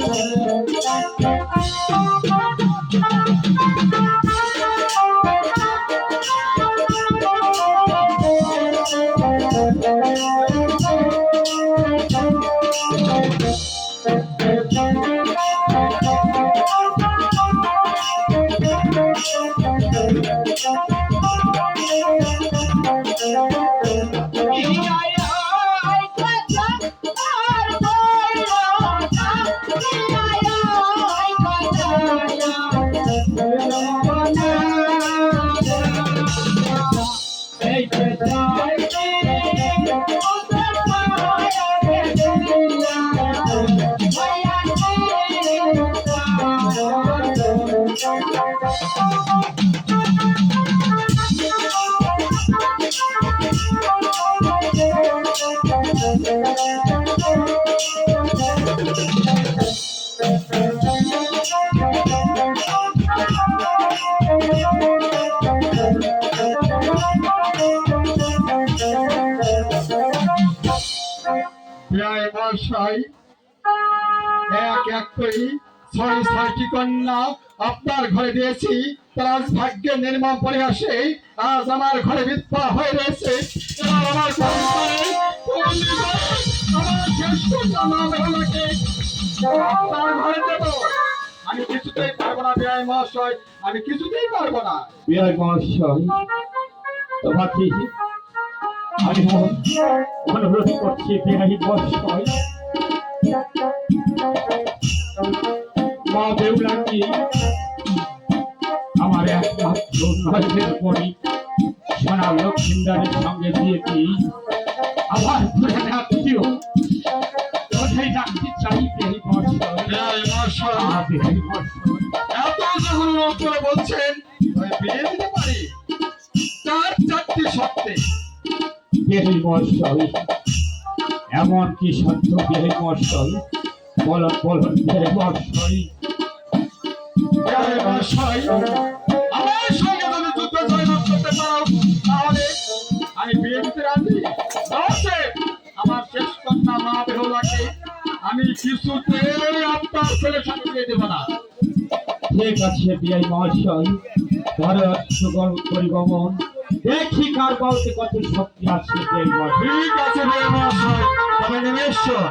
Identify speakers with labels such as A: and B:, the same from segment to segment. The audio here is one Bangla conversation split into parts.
A: Thank
B: you. প্রায় এক এক করে। ছয় ছয়টি কন্যা? আপনার ঘরে দিয়েছি। তার আজ ভাগ্যের নির্মম পরিহাসে আজ আমার ঘরে বিধবা হয়ে রয়েছে। আমার আমার ঘরে দেব। আমি কিছুতেই পারব না ব্যয় মহাশয়। আমি কিছুতেই পারব না।
C: বিরাট মহাশয় তোমাকে আমি অনুরোধ করছি মহাশয়? মা বেউলাকে আমার একমাত্র নজরের পরি। সোনা লক্ষ্মীন্দারের সঙ্গে দিয়ে দিই আমার কোথায়
B: এত যখন করে বলছেন বিয়ে দিতে পারি? চার চারটি সত্যি
C: মহাশয় এমন কি সত্য বলন বিহারী মহাশয়
B: জয় মহাশয় আমার সঙ্গে যদি যুদ্ধ জয়লাভ করতে পারো তাহলে আমি বিয়ে দিতে রাজি আমার শেষ কন্যা মা বেহুলাকে আমি কিছুতে আপনার সঙ্গে বিয়ে দেবো না।
C: ঠিক আছে বিহারী মহাশয় ভরত সুগম পরিগমন। দেখি কার বলতে কত শক্তি আছে
B: ঠিক আছে ভাই মহাশয় তবে নিমেশ্বর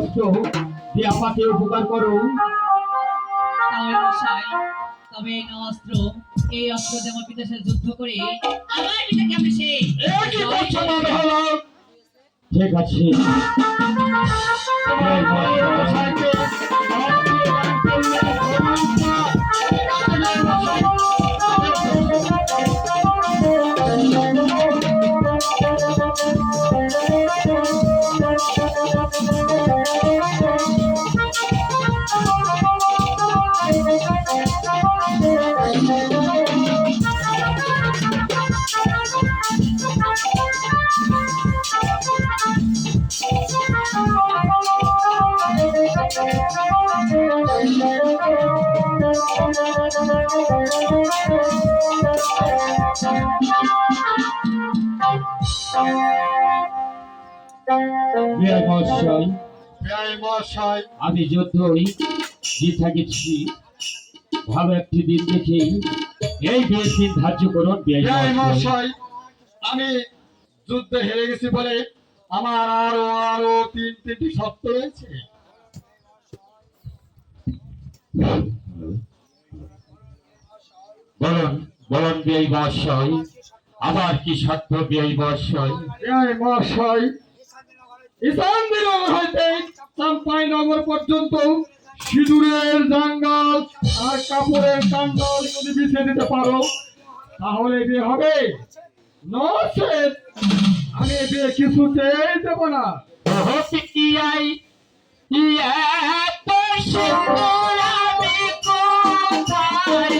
C: একটি যে আমাকে উপকার করো।
A: তবে এই অস্ত্র এই অস্ত্র যেমন বিদেশে যুদ্ধ করে আমার পিতাকে আমি সেই
C: ঠিক আছে। মহাশয়। আমি যুদ্ধই জিতে গেছি ভালো একটি দিন দেখে এই বিয়ের দিন ধার্য করুন
B: মহাশয়। আমি যুদ্ধে হেরে গেছি বলে আমার আরও আরও তিন তিনটি শর্ত রয়েছে।
C: বলুন বলুন বিয়ে মহাশয় আবার কি সত্য বিয়ে মহাশয়?
B: মহাশয়। ঈশান দিনগর হইতে চাম্পাই নগর পর্যন্ত। সিঁদুরের জাঙ্গাল আর কাপড়ের কান্ডল যদি বিছিয়ে দিতে পারো, তাহলে বিয়ে হবে। নচেত আমি বিয়ে কিছুতেই দেবো না।
C: হপিকিয়াই এত সুন্দর আমি কোথায়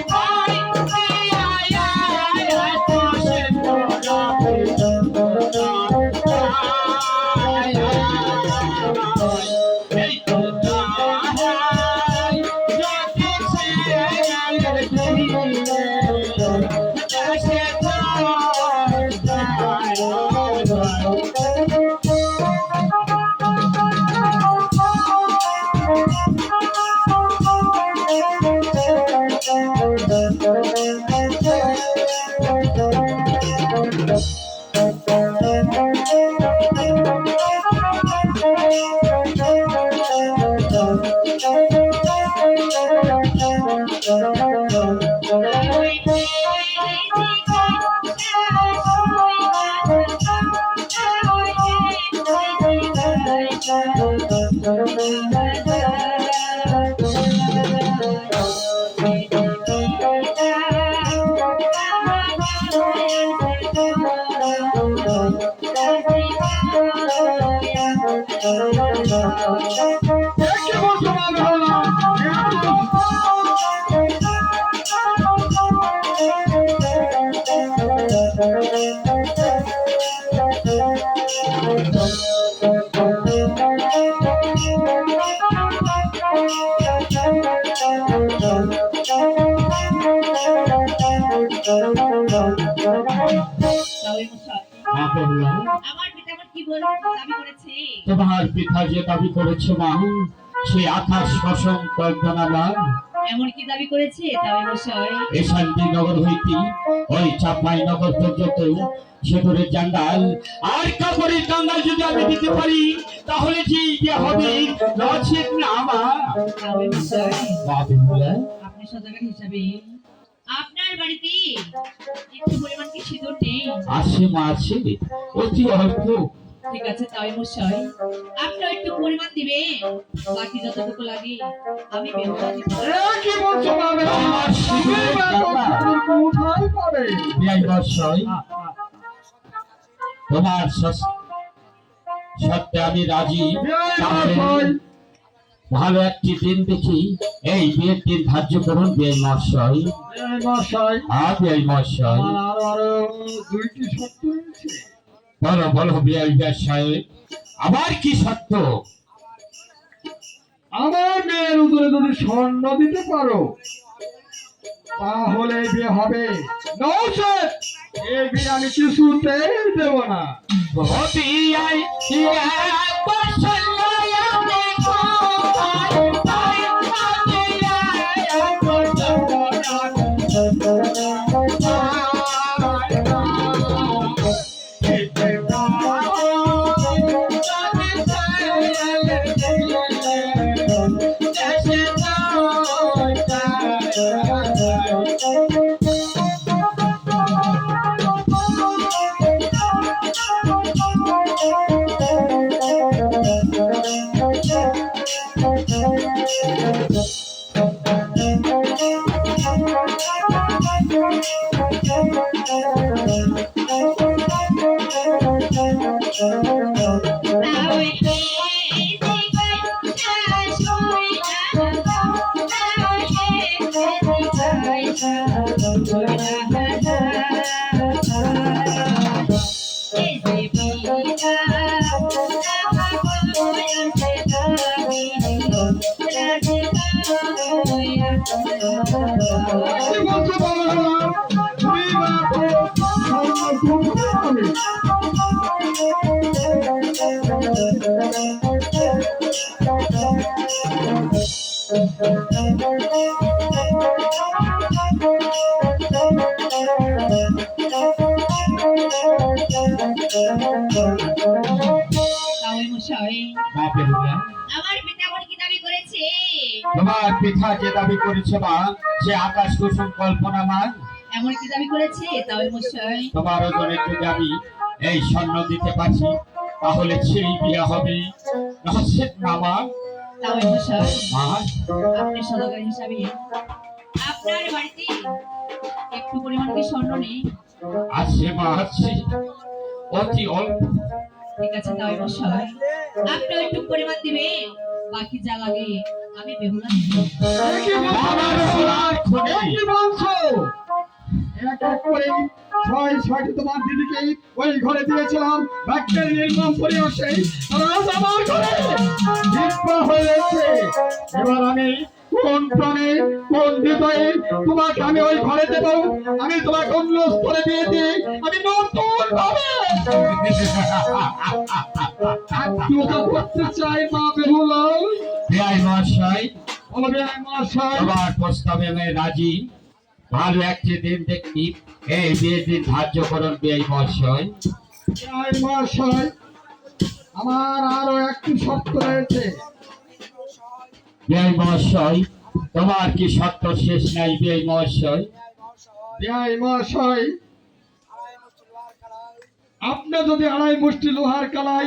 C: তোমার পিতা যে দাবি করেছে মা সে আকাশ শোষণ কল্পনা মা
A: এমন দাবি করেছে? তবে মশাই
C: এই শান্তিনগর হইতে ওই চাপাই নগর পর্যন্ত সেতুরের জান্ডাল। আর কাপড়ের যদি আমি দিতে পারি তাহলে যে ইয়ে হবে নচেত না মা।
A: তবে মশাই
C: মা বললাম
A: আপনি সজাগার হিসাবে আপনার বাড়িতে একটু পরিমাণ কি সিঁদুর নেই?
C: আছে মা আছে। অতি অল্প
A: ঠিক আছে তাই মশাই আপনি একটু পরিমাণ দিবে বাকি যতটুকু লাগে আমি ব্যবহার দিব
B: একে বলছো মানে
C: আমার
B: তুমি কোথায় পাবে
C: ন্যায় বর্ষয় তোমার সত্যে আমি রাজি। ভালো একটি দিন দেখি। এই বিয়ের দিন ধার্য করুন বিয়ে মহাশয় আর বিয়ে
B: আরও আরও দুইটি রয়েছে।
C: বলো বলো সাহেব আবার কি সত্য?
B: আমার মেয়ের উদরে যদি স্বর্ণ দিতে পারো তাহলে বিয়ে হবে। নচেত এই বিয়ে আমি কিছুতেই দেব না।
C: বিয়াই
A: আমার পিতা কি দাবি করেছে?
C: তোমার পিতা যে দাবি করেছে মা সে আকাশ কুসুম কল্পনা মা।
A: এমন কি দাবি করেছে? তাওই মশাই।
C: তোমার ওজনের যদি আমি এই স্বর্ণ দিতে পারছি তাহলে সেই বিয়ে হবে। রহস্যের নামা
A: আপনি সদাগর হিসাবে। আপনার বাড়িতে একটু পরিমাণ কি স্বর্ণ নেই?
C: আছে মা আছে। অতি অল্প।
A: ঠিক আছে তাওই মশাই আপনি একটু পরিমাণ দিবেন বাকি যা লাগে আমি বেহুলা দিব।
C: আমার সোনার খনি।
B: কি বলছো। এক এক করে ছয় ছয়টি তোমার দিদিকে ওই ঘরে দিয়েছিলাম। ভাগ্যের নির্মম পরিবেশে আজ আমার ঘরে হয়েছে। এবার আমি কোন প্রাণে কোন হৃদয়ে তোমাকে আমি ওই ঘরে দেব? আমি তোমাকে অন্য স্তরে দিয়ে দিই। আমি নতুন ভাবে আত্মীয়তা করতে চাই মা বেহুলাল।
C: বিআই মহাশয়
B: বলবে মশাই
C: তোমার প্রস্তাবে আমি রাজি। ভালো একটি দিন দেখি। এই বিয়ের দিন ধার্য করুন বিআই মহাশয়।
B: মহাশয় আমার আরও একটি শর্ত রয়েছে।
C: বিআই মহাশয় তোমার কি সত্য শেষ নাই বিআই মহাশয়?
B: জয় মহাশয় আপনি যদি আড়াই মুষ্টি লোহার কালাই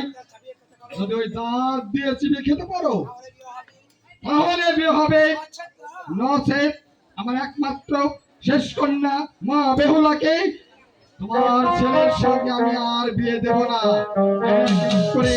B: যদি ওই দাঁত দিয়ে চিবিয়ে খেতে পারো তাহলে বিয়ে হবে। নচেত আমার একমাত্র শেষ কন্যা মা বেহুলাকে তোমার ছেলের সঙ্গে আমি আর বিয়ে দেব না। এক করে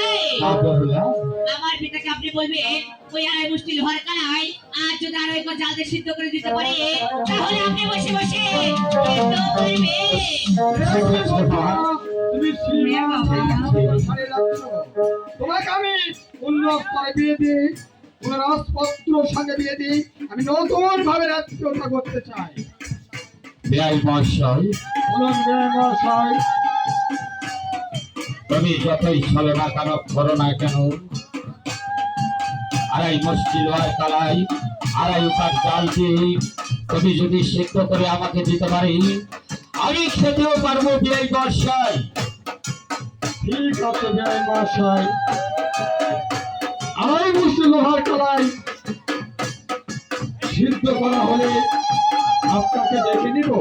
A: মশাই আমার পিতাকে আপনি বলবেন ওই আড়াই মুষ্টি লোহার কালাই আর যদি আড়াই কো জাল দিয়ে সিদ্ধ করে দিতে পারে তাহলে আপনি বসে বসে।
B: তোমাকে আমি অন্য স্তরে বিয়ে দিই কোন রাজপত্র সঙ্গে বিয়ে দিই আমি নতুন ভাবে রাজ্যতা করতে চাই।
C: মহাশয়।
B: বলুন জয় মহাশয়।
C: তুমি যতই ছলনা কেন করো না কেন? আড়াই মস্তি লোহার কালাই আড়াই উপার জাল দিয়ে তুমি যদি সিদ্ধ করে আমাকে দিতে পারি, আমি খেতেও পারব
B: লোহার কলাই সিদ্ধ করা হলে আপনাকে ডেকে নিব।